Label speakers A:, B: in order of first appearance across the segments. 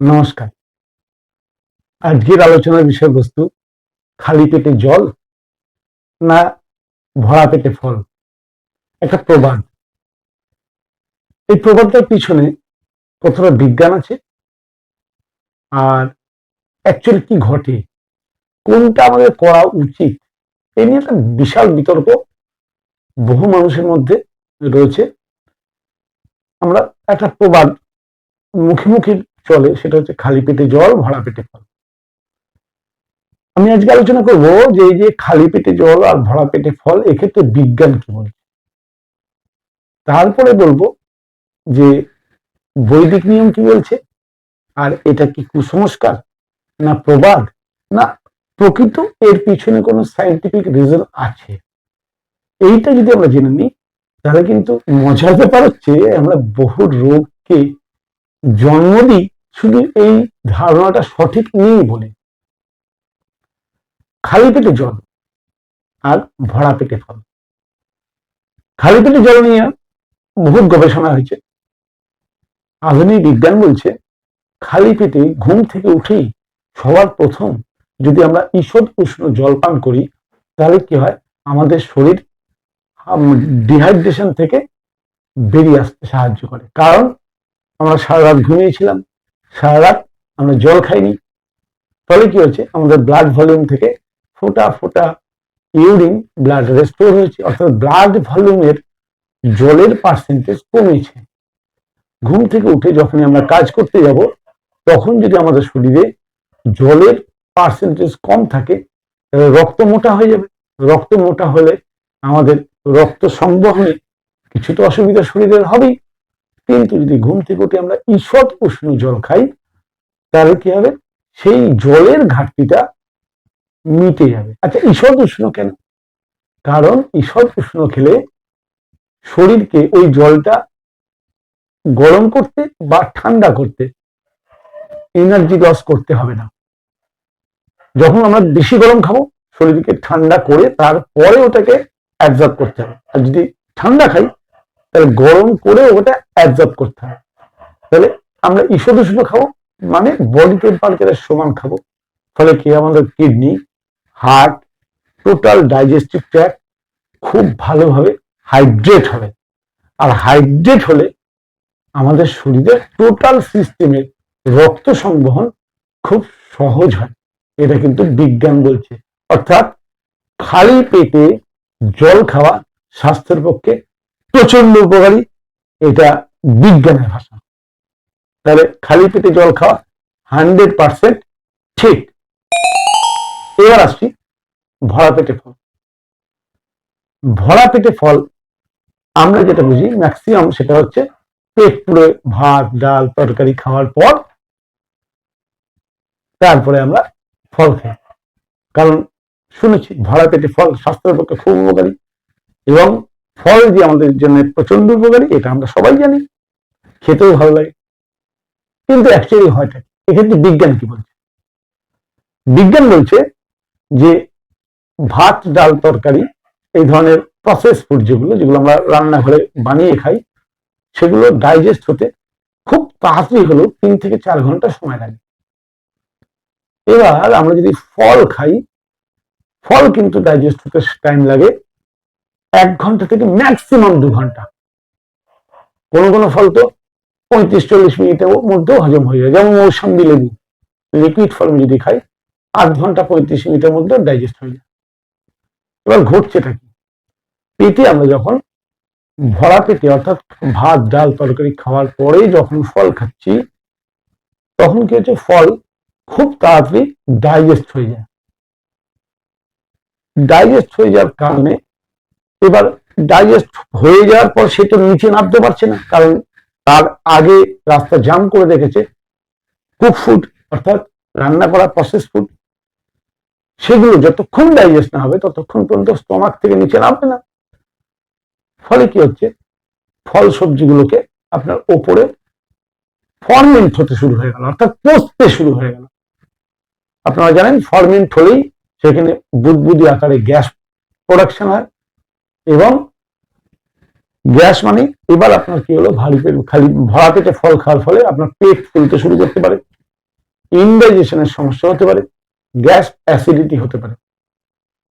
A: নমস্কার। আজকের আলোচনার বিষয়বস্তু, খালি পেটে জল না ভরা পেটে ফল? একটা প্রবাদ। এই প্রবাদটার পিছনে কতটা বিজ্ঞান আছে? আর অ্যাকচুয়ালি কি ঘটে? কোনটা আমাদের করা উচিত? এই নিয়ে একটা বিশাল বিতর্ক বহু মানুষের মধ্যে রয়েছে। আমরা একটা প্রবাদ মুখে মুখে চলে, সেটা হচ্ছে খালি পেটে জল, ভরা পেটে ফল। আমি আজকে আলোচনা করব যে এই যে খালি পেটে জল আর ভরা পেটে ফল, এক্ষেত্রে বিজ্ঞান কি বলছে? তারপরে বলব যে বৈদিক নিয়ম কি বলছে? আর এটা কি কুসংস্কার না প্রবাদ? না, প্রকৃত এর পিছনে কোনো সাইন্টিফিক রিজন আছে। এইটা যদি আমরা জেনে নিই, তাহলে কিন্তু মজার ব্যাপার হচ্ছে আমরা বহু রোগকে জন্ম দিই শুধু এই ধারণাটা সঠিক নেই বলে। খালি পেটে জল আর ভরা পেটে ফল। খালি পেটে জল নিয়ে বহুত গবেষণা হয়েছে। আধুনিক বিজ্ঞান বলছে, খালি পেটে ঘুম থেকে উঠেই সবার প্রথম যদি আমরা ঈষৎ উষ্ণ জল পান করি, তাহলে কি হয়? আমাদের শরীর ডিহাইড্রেশন থেকে বেরিয়ে আসতে সাহায্য করে। কারণ আমরা সারা রাত ঘুমিয়েছিলাম সারা রাত আমরা জল খাইনি। ফলে কি হচ্ছে আমাদের ব্লাড ভলিউম থেকে ফোটা ফোটা ইউরিন ব্লাড রেস্টোর হয়েছে, অর্থাৎ ব্লাড ভলিউমের জলের পার্সেন্টেজ কমেছে। ঘুম থেকে উঠে যখন আমরা কাজ করতে যাব, তখন যদি আমাদের শরীরে জলের পার্সেন্টেজ কম থাকে, তাহলে রক্ত মোটা হয়ে যাবে। রক্ত মোটা হলে আমাদের রক্ত সংবহনে কিছু তো অসুবিধা শরীরের হবেই। কিন্তু যদি ঘুম থেকে উঠে আমরা ঈষৎ উষ্ণ জল খাই, তাহলে কি হবে? সেই জলের ঘাটতিটা মিটে যাবে। আচ্ছা ঈষৎ উষ্ণ কেন? কারণ ঈষৎ উষ্ণ খেলে শরীরকে ওই জলটা গরম করতে বা ঠান্ডা করতে এনার্জি লস করতে হবে না। যখন আমরা বেশি গরম খাব, শরীরকে ঠান্ডা করে তারপরে ওটাকে অ্যাবজর্ব করতে হবে। আর যদি ঠান্ডা খাই তাহলে গরম করে ওটা অ্যাবজর্ব করতে হবে তাহলে আমরা ঈষদ উষ্ণ খাব? মানে বডি টেম্পারেচারের সমান খাব। ফলে কি আমাদের kidney heart total digestive tract খুব ভালোভাবে হাইড্রেট হবে। আর হাইড্রেট হলে আমাদের শরীরের টোটাল সিস্টেমে রক্ত সংবহন খুব সহজ হয়। এটা কিন্তু বিজ্ঞান বলছে। অর্থাৎ খালি পেটে জল খাওয়া স্বাস্থ্যের পক্ষে প্রচণ্ড উপকারী, এটা বিজ্ঞানের ভাষা। তাহলে খালি পেটে জল খাওয়া হান্ড্রেড পার্সেন্ট ঠিক। এবার আসছি ভরা পেটে ফল। ভরা পেটে ফল, আমরা যেটা বুঝি ম্যাক্সিমাম সেটা হচ্ছে পেট পুরো ভাত, ডাল, তরকারি খাওয়ার পর তারপরে আমরা ফল খাই। কারণ শুনেছি, ভরা পেটে ফল স্বাস্থ্যের পক্ষে খুব উপকারী এবং ফল যে আমাদের জন্য প্রচণ্ড উপকারী, এটা আমরা সবাই জানি। খেতেও ভালো লাগে। কিন্তু অ্যাকচুয়ালি হয়টা এক্ষেত্রে বিজ্ঞান কি বলছে? বিজ্ঞান বলছে যে ভাত, ডাল, তরকারি, এই ধরনের প্রসেস ফুড যেগুলো যেগুলো আমরা রান্নাঘরে বানিয়ে খাই, সেগুলো ডাইজেস্ট হতে খুব তাড়াতাড়ি হলেও তিন থেকে চার ঘণ্টা সময় লাগে। এবার আমরা যদি ফল খাই, ফল কিন্তু ডাইজেস্ট হতে টাইম লাগে এক ঘণ্টা থেকে ম্যাক্সিমাম দু ঘণ্টা। কোনো কোনো ফল তো পঁয়ত্রিশ চল্লিশ মিনিটের মধ্যেও হজম হয়ে যায়। যেমন মৌসম্বি লেবু লিকুইড ফল যদি খাই, আধ ঘণ্টা পঁয়ত্রিশ মিনিটের মধ্যে ডাইজেস্ট হয়ে যায়। এবার ঘটছেটা কি? পেটে আমরা যখন ভরা পেটে, অর্থাৎ ভাত, ডাল, তরকারি খাওয়ার পরে যখন ফল খাচ্ছি, তখন কি হচ্ছে? ফল খুব তাড়াতাড়ি ডাইজেস্ট হয়ে যায়। ডাইজেস্ট হয়ে যাওয়ার কারণে এবার ডাইজেস্ট হয়ে যাওয়ার পর সে তো নিচে নামতে পারছে না, কারণ তার আগে রাস্তা জাম করে রেখেছে। কুক ফুড অর্থাৎ রান্না করা প্রসেস ফুড সেগুলো যতক্ষণ ডাইজেস্ট না হবে ততক্ষণ পর্যন্ত স্টমাক থেকে নিচে নামবে না। ফলে কি হচ্ছে? ফল সবজিগুলোকে আপনার ওপরে ফরমেন্ট হতে শুরু হয়ে গেল, অর্থাৎ পচতে শুরু হয়ে গেল। আপনারা জানেন ফরমেন্ট হলেই সেখানে বুদবুদি আকারে গ্যাস প্রোডাকশন হয়। এবং গ্যাস মানে এবার আপনার কি হলো, ভারী পেট, খালি ভরা পেটে ফল খাওয়ার ফলে আপনার পেট ফুলতে শুরু করতে পারে ইনডাইজেশনের সমস্যা হতে পারে, গ্যাস অ্যাসিডিটি হতে পারে।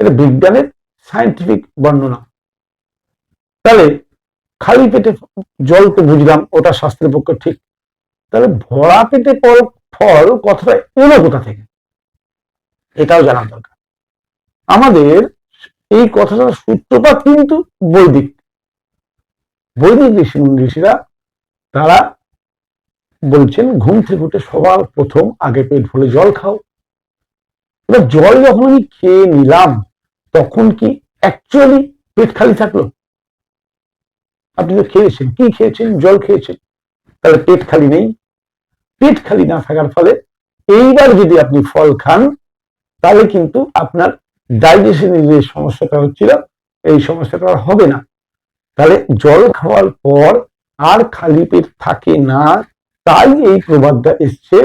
A: এটা বিজ্ঞানের সায়েন্টিফিক বর্ণনা। তাহলে খালি পেটে জল তো বুঝলাম, ওটা স্বাস্থ্যের পক্ষে ঠিক। তাহলে ভরা পেটে ফল ফল কথাটা এলো কোথা থেকে? এটাও জানা দরকার। আমাদের এই কথাটার সূত্রপাত কিন্তু বৈদিক। বৈদিক ঋষি ঋষিরা তারা বলছেন, ঘুম থেকে উঠে সবার প্রথম আগে পেট ভরে জল খাও। এবার জল যখন আমি খেয়ে নিলাম, তখন কি অ্যাকচুয়ালি পেট খালি থাকল? আপনি তো খেয়েছেন। কি খেয়েছেন? জল খেয়েছেন। তাহলে পেট খালি নেই। পেট খালি না থাকার ফলে এইবার যদি আপনি ফল খান, তাহলে কিন্তু আপনার ডাইজেশনের যে সমস্যাটা হচ্ছিল, এই সমস্যাটা আর হবে না। তাহলে জল খাওয়ার পর আর খালি পেট থাকে না, তাই এই প্রবাদটা এসছে,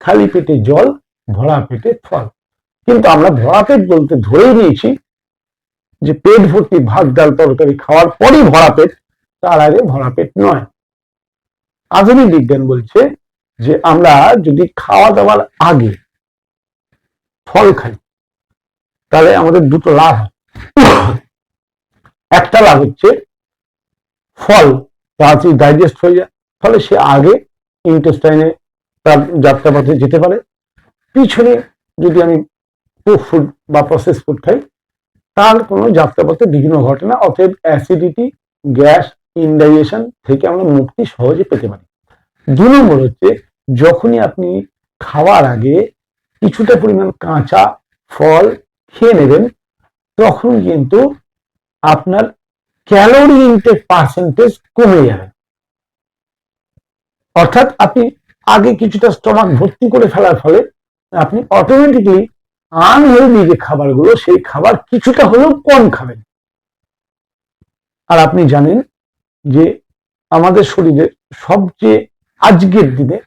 A: খালি পেটে জল, ভরা পেটে ফল। কিন্তু আমরা ভরা পেট বলতে ধরেই নিয়েছি যে পেট ভর্তি ভাত, ডাল, তরকারি খাওয়ার পরই ভরা পেট, তার আগে ভরা পেট নয়। আধুনিক বিজ্ঞান বলছে যে আমরা যদি খাওয়া দাওয়ার আগে ফল খাই তাহলে আমাদের দুটো লাভ একটা লাভ হচ্ছে ফল তাড়াতাড়ি ডাইজেস্ট হয়ে যায়, ফলে সে আগে ইন্টেস্টাইনে তার যাত্রাপথে যেতে পারে। পিছনে যদি আমি ফুড বা প্রসেস ফুড খাই, তার কোনো যাত্রাপথে বিঘ্ন ঘটে না, অতএব অ্যাসিডিটি গ্যাস ইনডাইজেশন থেকে আমরা মুক্তি সহজে পেতে পারি। দু নম্বর হচ্ছে, যখনই আপনি খাওয়ার আগে কিছুটা পরিমাণ কাঁচা ফল খেয়ে নেবেন, তখন কিন্তু আপনার ক্যালোরি ইনটেক পার্সেন্টেজ কমে যাবে। অর্থাৎ আপনি আগে কিছুটা স্টমাক ভর্তি করে ফেলার ফলে আপনি অটোমেটিকলি আনহেলদি যে খাবারগুলো, সেই খাবার কিছুটা হলেও কম খাবেন। আর আপনি জানেন যে আমাদের শরীরে সবচেয়ে আজকের দিনে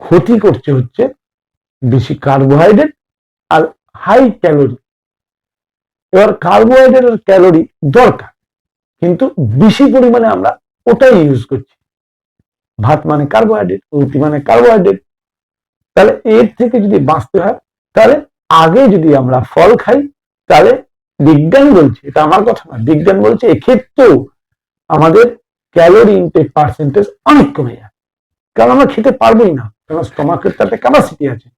A: ক্ষতি করছে হচ্ছে বেশি কার্বোহাইড্রেট আর হাই ক্যালোরি এবার কার্বোহাইড্রেট আর ক্যালোরি দরকার। কিন্তু বেশি পরিমাণে আমরা ওটাই ইউজ করছি। ভাত মানে কার্বোহাইড্রেট রুটি মানে কার্বোহাইড্রেট তাহলে এর থেকে যদি বাঁচতে হয়, তাহলে আগে যদি আমরা ফল খাই, তাহলে বিজ্ঞান বলছে, এটা আমার কথা না, বিজ্ঞান বলছে এক্ষেত্রেও আমাদের ক্যালোরি ইনটেক পার্সেন্টেজ অনেক কমে যায়। কারণ আমরা খেতে পারবোই না, কারণ স্টমাকের তো একটা ক্যাপাসিটি আছে।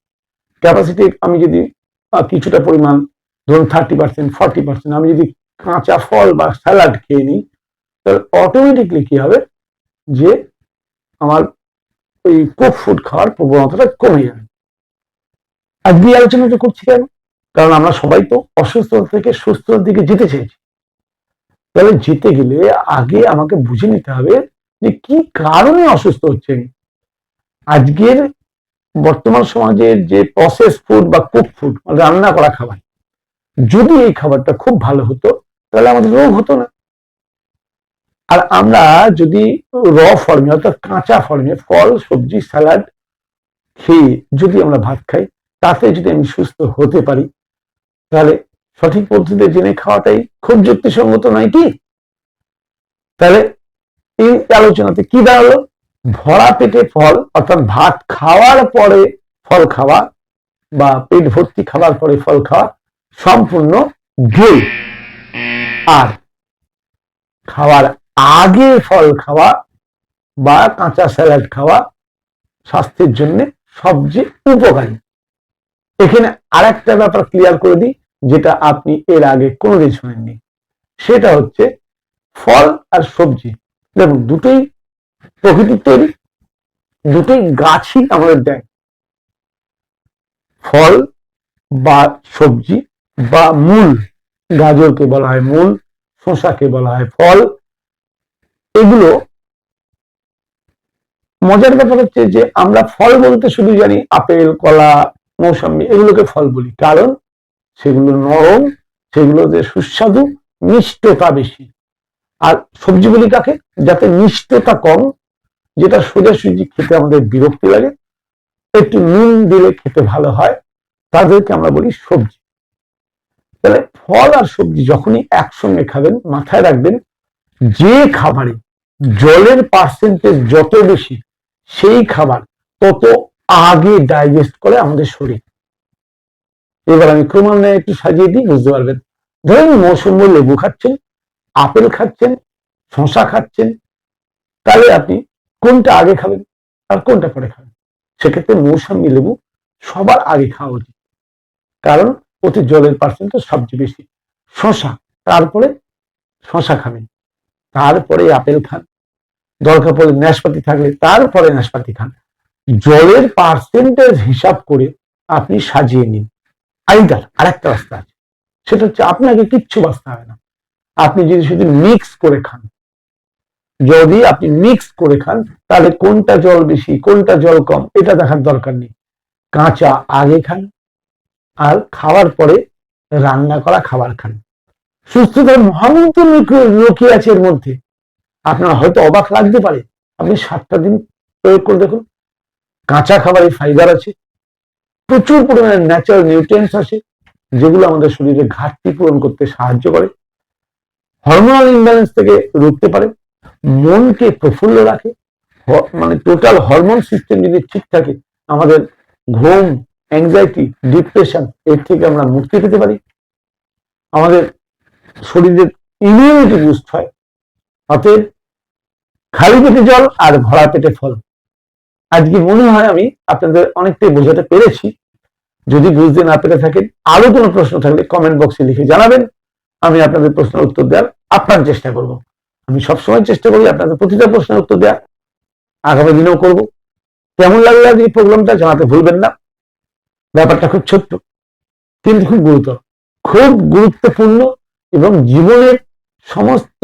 A: ক্যাপাসিটি আমি যদি কিছুটা পরিমাণ ধরুন থার্টি পার্সেন্ট ফর্টি পার্সেন্ট আমি যদি কাঁচা ফল বা স্যালাড খেয়ে নিই, তাহলে অটোমেটিকলি কি হবে? যে আমার এই কোক ফুড খাওয়ার প্রবণতাটা কমে যাবে। আজকে আলোচনাটা করছি কেন? কারণ আমরা সবাই তো অসুস্থতা থেকে সুস্থতার দিকে যেতে চেয়েছি তাহলে যেতে গেলে আগে আমাকে বুঝে নিতে হবে যে কি কারণে অসুস্থ হচ্ছে আজকের বর্তমান সমাজের যে প্রসেস ফুড বা কুক ফুড রান্না করা খাবার যদি এই খাবারটা খুব ভালো হতো, তাহলে আমাদের রোগ হতো না। আর আমরা যদি র ফর্মে অর্থাৎ কাঁচা ফর্মে ফল, সবজি স্যালাড খেয়ে যদি আমরা ভাত খাই, তাতে যদি আমি সুস্থ হতে পারি, তাহলে সঠিক পদ্ধতিতে জেনে খাওয়াটাই খুব যুক্তিসঙ্গত, নয় কি? তাহলে এই আলোচনাতে কি দাঁড়াল? ভরা পেটে ফল, অর্থাৎ ভাত খাওয়ার পরে ফল খাওয়া বা পেট ভর্তি খাওয়ার পরে ফল খাওয়া সম্পূর্ণ ভুল আর খাওয়ার আগে ফল খাওয়া বা কাঁচা স্যালাড খাওয়া স্বাস্থ্যের জন্য সবচেয়ে উপকারী। এখানে আরেকটা ব্যাপার ক্লিয়ার করে দিই, যেটা আপনি এর আগে কোনোদিন শোনেননি। সেটা হচ্ছে ফল আর সবজি। দেখুন, দুটোই প্রকৃতির তৈরি, দুটোই গাছই আমাদের দেয়। ফল বা সবজি বা মূল গাজরকে বলা হয় মূল, শসাকে বলা হয় ফল। এগুলো মজার ব্যাপার হচ্ছে যে আমরা ফল বলতে শুধু জানি আপেল, কলা, মৌসম্বি, এগুলোকে ফল বলি। কারণ সেগুলো নরম সেগুলোতে সুস্বাদু, মিষ্টতা বেশি। আর সবজি বলি কাকে? যাতে মিষ্টতা কম, যেটা সোজাসুজি খেতে আমাদের বিরক্তি লাগে, একটু নুন দিলে খেতে ভালো হয়, তাদেরকে আমরা বলি সবজি। তাহলে ফল আর সবজি যখনই একসঙ্গে খাবেন, মাথায় রাখবেন, যে খাবারে জলের পার্সেন্টেজ যত বেশি, সেই খাবার তত আগে ডাইজেস্ট করে আমাদের শরীর। এবার আমি ক্রমান্বয়ে একটু সাজিয়ে দিই, বুঝতে পারবেন? ধরেন মৌসুম্বি লেবু খাচ্ছেন, আপেল খাচ্ছেন শশা খাচ্ছেন, তাহলে আপনি কোনটা আগে খাবেন আর কোনটা পরে খাবেন? সেক্ষেত্রে মৌসুম্বি লেবু সবার আগে খাওয়া উচিত। কারণ ওতে জলের পার্সেন্টেজ সবচেয়ে বেশি। শশা, তারপরে শশা খাবেন। তারপরে আপেল খান। দরকার পড়লে নাশপাতি থাকলে তারপরে নাশপাতি খান। জলের পার্সেন্টেজ হিসাব করে আপনি সাজিয়ে নিন। আইদার আরেকটা রাস্তা আছে। সেটা হচ্ছে আপনাকে কিচ্ছু বাঁচতে হবে না। আপনি যদি শুধু মিক্স করে খান, যদি আপনি মিক্স করে খান, তাহলে কোনটা জল বেশি, কোনটা জল কম, এটা দেখার দরকার নেই। কাঁচা আগে খান আর খাওয়ার পরে রান্না করা খাবার খান। সুস্থতার মহামন্ত্র লুকিয়ে আছে এর মধ্যে। আপনার হয়তো অবাক লাগতে পারে, আপনি সাতটা দিন প্রয়োগ করে দেখুন, কাঁচা খাবারে ফাইবার আছে, প্রচুর পরিমাণে ন্যাচারাল নিউট্রিয়েন্টস আছে, যেগুলো আমাদের শরীরে ঘাটতি পূরণ করতে সাহায্য করে হরমোনাল ইমব্যালেন্স থেকে রুখতে পারে, মনকে প্রফুল্ল রাখে মানে টোটাল হরমোন সিস্টেম যদি ঠিক থাকে, আমাদের ঘুম অ্যাংজাইটি ডিপ্রেশন এর থেকে আমরা মুক্তি পেতে পারি। আমাদের শরীরের ইমিউনিটি বুস্ট হয়। অতএব খালি পেটে জল আর ভরা পেটে ফল। আজকে মনে হয় আমি আপনাদের অনেকটাই বোঝাতে পেরেছি। যদি বুঝতে না পেরে থাকেন, আরও কোনো প্রশ্ন থাকলে কমেন্ট বক্সে লিখে জানাবেন। আমি আপনাদের প্রশ্নের উত্তর দেওয়ার আপ্রাণ চেষ্টা করব। আমি সবসময় চেষ্টা করি আপনাদের প্রতিটা প্রশ্নের উত্তর দেওয়ার। আগামী দিনেও করব। কেমন লাগলে আজ এই প্রোগ্রামটা জানাতে ভুলবেন না। ব্যাপারটা খুব ছোট্ট কিন্তু খুব গুরুতর খুব গুরুত্বপূর্ণ এবং জীবনের সমস্ত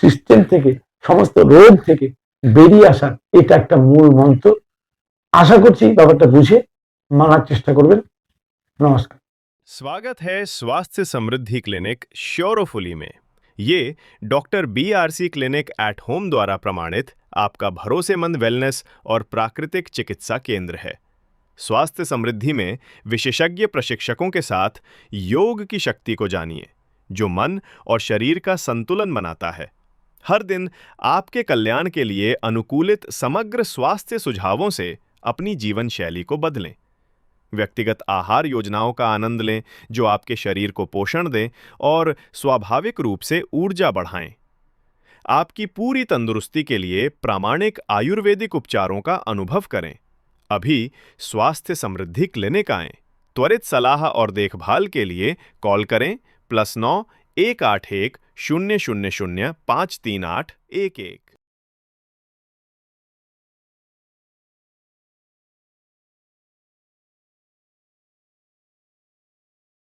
A: সিস্টেম থেকে সমস্ত রোগ থেকে বেরিয়ে আসার এটা একটা মূল মন্ত্র আশা করছি ব্যাপারটা বুঝে মানার চেষ্টা করবেন নমস্কার
B: स्वागत है स्वास्थ्य समृद्धि क्लिनिक श्योरोफुली में ये doctor B R C clinic at home द्वारा प्रमाणित आपका भरोसेमंद वेलनेस और प्राकृतिक चिकित्सा केंद्र है स्वास्थ्य समृद्धि में विशेषज्ञ प्रशिक्षकों के साथ योग की शक्ति को जानिए, जो मन और शरीर का संतुलन बनाता है। हर दिन आपके कल्याण के लिए अनुकूलित समग्र स्वास्थ्य सुझावों से अपनी जीवन शैली को बदलें। व्यक्तिगत आहार योजनाओं का आनंद लें, जो आपके शरीर को पोषण दें और स्वाभाविक रूप से ऊर्जा बढ़ाएँ। आपकी पूरी तंदुरुस्ती के लिए प्रामाणिक आयुर्वेदिक उपचारों का अनुभव करें। अभी स्वास्थ्य समृद्धि क्लिनिक आए। त्वरित सलाह और देखभाल के लिए कॉल करें प्लस नौ एक आठ एक शून्य शून्य शून्य पाँच तीन आठ एक एक।